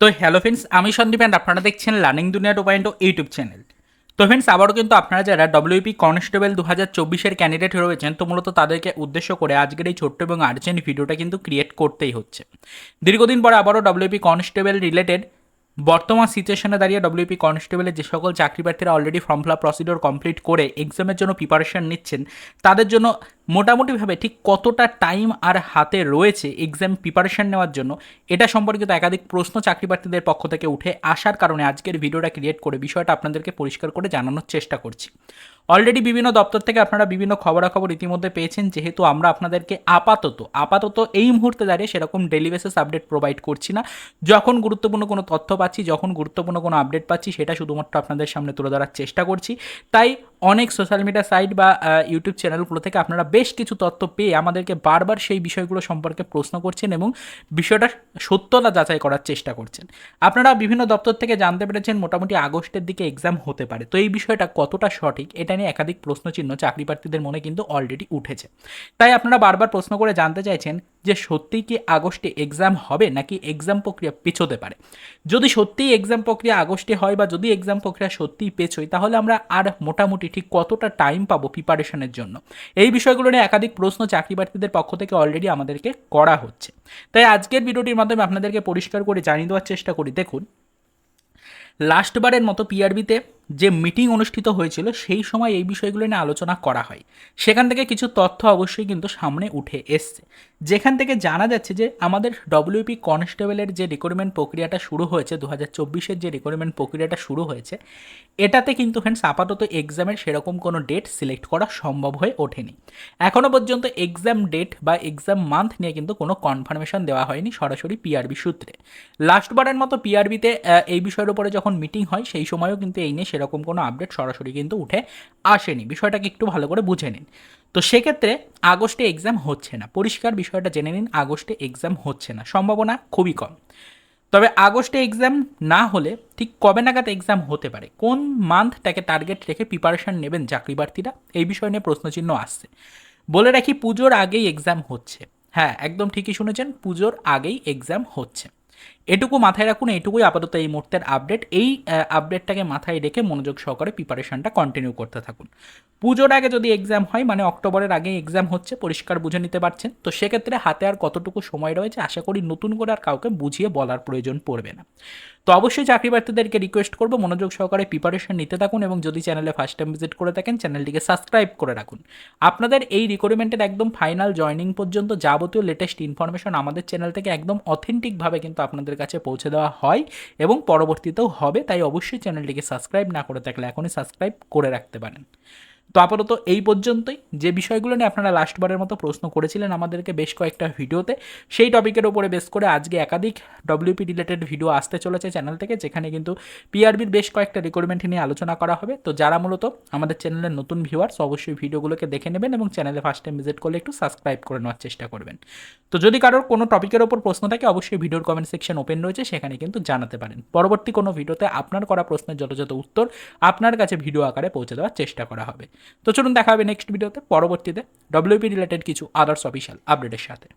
তো hello friends আমি Sandeep and আপনারা দেখছেন learning Duniya two point YouTube channel তো ফ্রেন্ডস আবারও কিন্তু আপনারা যারা ডব্লিউপি কনস্টেবল দু হাজার চব্বিশের ক্যান্ডিডেট রয়েছেন, তো মূলত তাদেরকে উদ্দেশ্য করে আজকের এই ছোট্ট এবং আর্জেন্ট ভিডিওটা কিন্তু ক্রিয়েট করতেই হচ্ছে। দীর্ঘদিন পরে আবারও ডব্লিউপি কনস্টেবল রিলেটেড বর্তমান সিচুয়েশনে দাঁড়িয়ে ডব্লিউপি কনস্টেবলের যে সকল চাকরি প্রার্থীরা already form fill procedure complete করে এক্সামের জন্য প্রিপারেশন নিচ্ছেন, তাদের জন্য মোটামুটিভাবে ঠিক কতটা টাইম আর হাতে রয়েছে এক্সাম প্রিপারেশন নেওয়ার জন্য, এটা সম্পর্কিত একাধিক প্রশ্ন চাকরি প্রার্থীদের পক্ষ থেকে উঠে আসার কারণে আজকের ভিডিওটা ক্রিয়েট করে বিষয়টা আপনাদেরকে পরিষ্কার করে জানানোর চেষ্টা করছি। অলরেডি বিভিন্ন দপ্তর থেকে আপনারা বিভিন্ন খবরাখবর ইতিমধ্যে পেয়েছেন, যেহেতু আমরা আপনাদেরকে আপাতত আপাতত এই মুহূর্তে দাঁড়িয়ে সেরকম ডেলি বেসিস আপডেট প্রোভাইড করছি না। যখন গুরুত্বপূর্ণ কোনো তথ্য পাচ্ছি, যখন গুরুত্বপূর্ণ কোনো আপডেট পাচ্ছি, সেটা শুধুমাত্র আপনাদের সামনে তুলে ধরার চেষ্টা করছি। তাই অনেক সোশ্যাল মিডিয়া সাইট বা ইউটিউব চ্যানেলগুলো থেকে আপনারা বেশ কিছু তথ্য পেয়ে আমাদেরকে বারবার সেই বিষয়গুলো সম্পর্কে প্রশ্ন করছেন এবং বিষয়টা সত্যতা যাচাই করার চেষ্টা করছেন। আপনারা বিভিন্ন দপ্তর থেকে জানতে পেরেছেন মোটামুটি আগস্টের দিকে এক্সাম হতে পারে। তো এই বিষয়টা কতটা সঠিক এটা নিয়ে একাধিক প্রশ্নচিহ্ন চাকরি প্রার্থীদের মনে কিন্তু অলরেডি উঠেছে। তাই আপনারা বারবার প্রশ্ন করে জানতে চাইছেন যে সত্যিই কি আগস্টে এক্সাম হবে নাকি এক্সাম প্রক্রিয়া পেছোতে পারে? যদি সত্যিই এক্সাম প্রক্রিয়া আগস্টে হয় বা যদি এক্সাম প্রক্রিয়া সত্যিই পেছোয়, তাহলে আমরা আর মোটামুটি ঠিক কতটা টাইম পাবো প্রিপারেশনের জন্য? এই বিষয়গুলো নিয়ে একাধিক প্রশ্ন চাকরি প্রার্থীদের পক্ষ থেকে অলরেডি আমাদেরকে করা হচ্ছে। তাই আজকের ভিডিওটির মাধ্যমে আপনাদেরকে পরিষ্কার করে জানিয়ে দেওয়ার চেষ্টা করি। দেখুন লাস্টবারের মতো পিআরবিতে যে মিটিং অনুষ্ঠিত হয়েছিল, সেই সময় এই বিষয়গুলো নিয়ে আলোচনা করা হয়। সেখান থেকে কিছু তথ্য অবশ্যই কিন্তু সামনে উঠে এসছে। যেখান থেকে জানা যাচ্ছে যে, আমাদের ডব্লিউপি কনস্টেবলের যে রিক্রুটমেন্ট প্রক্রিয়াটা শুরু হয়েছে দু হাজার চব্বিশের যে রিক্রুটমেন্ট প্রক্রিয়াটা শুরু হয়েছে, এটাতে কিন্তু ফ্রেন্ডস আপাতত এক্সামের সেরকম কোনো ডেট সিলেক্ট করা সম্ভব হয়ে ওঠেনি। এখনও পর্যন্ত এক্সাম ডেট বা এক্সাম মান্থ নিয়ে কিন্তু কোনো কনফার্মেশন দেওয়া হয়নি সরাসরি পিআরবি সূত্রে। লাস্টবারের মতো পিআরবিতে এই বিষয়ের উপরে যখন মিটিং হয়, সেই সময়ও কিন্তু এই নিয়ে সেরকম কোনো আপডেট সরাসরি কিন্তু উঠে আসেনি। বিষয়টাকে একটু ভালো করে বুঝে নিন। তো সেক্ষেত্রে আগস্টে এক্সাম হচ্ছে না। পরিষ্কার বিষয়টা জেনে নিন, আগস্টে এক্সাম হচ্ছে না। সম্ভাবনা খুবই কম। তবে আগস্টে এক্সাম না হলে ঠিক কবে নাগাদ এক্সাম হতে পারে? কোন মান্থটাকে টার্গেট রেখে প্রিপারেশান নেবেন চাকরি প্রার্থীরা এই বিষয় নিয়ে প্রশ্নচিহ্ন আসছে। বলে রাখি, পুজোর আগেই এক্সাম হচ্ছে। হ্যাঁ একদম ঠিকই শুনেছেন, পুজোর আগেই এক্সাম হচ্ছে। এটুকু মাথায় রাখুন, এইটুকুই আপাতত এই মুহূর্তের আপডেট এই আপডেটটাকে মাথায় রেখে মনোযোগ সহকারে প্রিপারেশনটা কন্টিনিউ করতে থাকুন। পুজোর আগে যদি এক্সাম হয় মানে অক্টোবরের আগে এক্সাম হচ্ছে, পরিষ্কার বুঝে নিতে পারছেন, তো সেক্ষেত্রে হাতে আর কতটুকু সময় রয়েছে, আশা করি নতুন করে আর কাউকে বুঝিয়ে বলার প্রয়োজন পড়বে না। তো অবশ্যই চাকরি প্রার্থীদেরকে রিকোয়েস্ট করব, মনোযোগ সহকারে প্রিপারেশন নিতে থাকুন এবং যদি চ্যানেলে ফার্স্ট টাইম ভিজিট করে থাকেন চ্যানেলটিকে সাবস্ক্রাইব করে রাখুন। আপনাদের এই রিক্রুটমেন্টের একদম ফাইনাল জয়নিং পর্যন্ত যাবতীয় লেটেস্ট ইনফরমেশন আমাদের চ্যানেল থেকে একদম অথেন্টিকভাবে কিন্তু আপনাদের কাছে পৌঁছে দেওয়া হয় এবং পরবর্তীতেও হবে, তাই অবশ্যই চ্যানেলটিকে সাবস্ক্রাইব না করে থাকলে এখনই সাবস্ক্রাইব করে রাখতে পারেন। তো আপাতত এই পর্যন্তই। যে বিষয়গুলো নিয়ে আপনারা লাস্টবারের মতো প্রশ্ন করেছিলেন আমাদেরকে বেশ কয়েকটা ভিডিওতে, সেই টপিকের উপরে বেস করে আজকে একাধিক ডব্লিউপি রিলেটেড ভিডিও আসতে চলেছে চ্যানেল থেকে, যেখানে কিন্তু পিআরবির বেশ কয়েকটা রিকোয়ারমেন্ট নিয়ে আলোচনা করা হবে। তো যারা মূলত আমাদের চ্যানেলের নতুন ভিউয়ার্স অবশ্যই ভিডিওগুলোকে দেখে নেবেন এবং চ্যানেলে ফার্স্ট টাইম ভিজিট করলে একটু সাবস্ক্রাইব করে নেওয়ার চেষ্টা করবেন। তো যদি কারোর কোনো টপিকের ওপর প্রশ্ন থাকে, অবশ্যই ভিডিওর কমেন্ট সেকশন ওপেন রয়েছে, সেখানে কিন্তু জানাতে পারেন। পরবর্তী কোনো ভিডিওতে আপনার করা প্রশ্নের যথাযথ উত্তর আপনার কাছে ভিডিও আকারে পৌঁছে দেওয়ার চেষ্টা করা হবে। তো চলুন দেখা হবে নেক্সট ভিডিওতে পরবর্তীতে ডব্লিউপি রিলেটেড কিছু আদার্স অফিসিয়াল আপডেটের সাথে।